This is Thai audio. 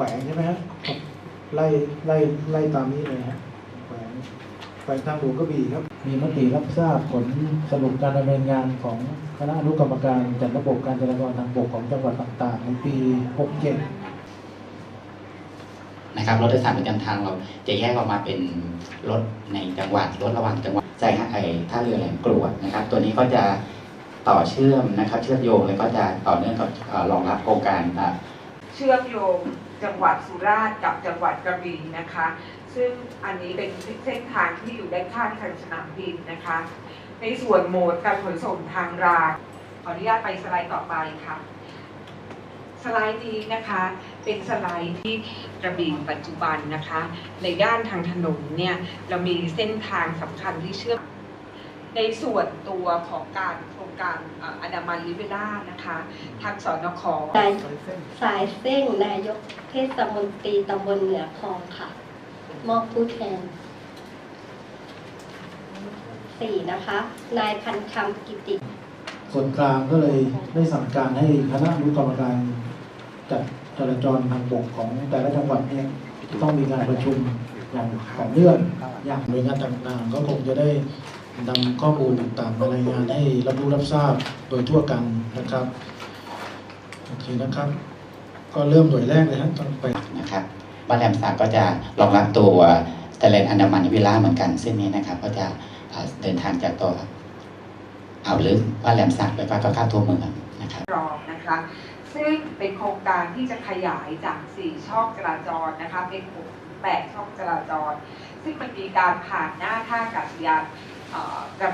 วงใช่ไหมฮะไล่ไล่ไล่ตามนี้เลยฮะแขวงแขวงทางหลวงกระบี่ครับ มีมติรับทราบผลสรุปการดำเนินงานของคณะอนุกรรมการจัดระบบการจราจรทางบกของจังหวัดต่างๆ ในปี 67 นะครับรถโดยสารประจำทางเราจะแยกออกมาเป็นรถในจังหวัดรถระหว่างจังหวัดใจฮะไอท่าเรือแหลมกรวดนะครับ ตัวนี้ก็จะต่อเชื่อมนะครับ เชื่อมโยงแล้วก็จะต่อเนื่องกับเอ่อรองรับโครงการอ่า เชื่อมโยงจังหวัดสุราษฎร์กับจังหวัดกระบี่นะคะ ซึ่งอันนี้เป็นเส้นทางที่อยู่ด้านข้างทางสนามบินนะคะ ในส่วนโหมดการขนส่งทางรางขออนุญาตไปสไลด์ต่อไปค่ะ สไลด์นี้นะคะเป็นสไลด์ที่กระบี่ปัจจุบันนะคะ ในด้านทางถนนเนี่ยเรามีเส้นทางสำคัญที่เชื่อม ในส่วนตัวของการโครงการเอ่ออนามันลิเวล่านะคะทางสนคนายสายเส้งนายกเทศมนตรีตำบลเหนือคลองค่ะ มอบผู้แทนสี่นะคะ นายพันคำกิติ ส่วนกลางก็เลยได้สั่งการให้คณะอนุกรรมการจัดจราจรทางบกของแต่ละจังหวัดเนี่ยต้องมีการประชุมอย่างต่อเนื่องอย่างหน่วยงานต่างๆ ก็คงจะได้ นำข้อมูลต่างๆมารายงานให้รับรู้รับทราบโดยทั่วกันนะครับโอเคนะครับ ก็เริ่มหน่วยแรกเลยฮะต้องไปนะครับบ้านแหลมสักก็จะรองรับตัวทะเลอันดามันวิลล่าเหมือนกันเส้นนี้นะครับ ก็จะเอ่อเดินทางจากตัวอ่าวลึกบ้านแหลมสักแล้วก็เข้าตัวเมืองนะครับรองนะคะซึ่งเป็นโครงการที่จะขยายจาก 4 ช่องจราจรนะคะเป็น6 8ช่องจราจร ซึ่งมันมีการผ่านหน้าท่าอากาศยาน เอ่อกระ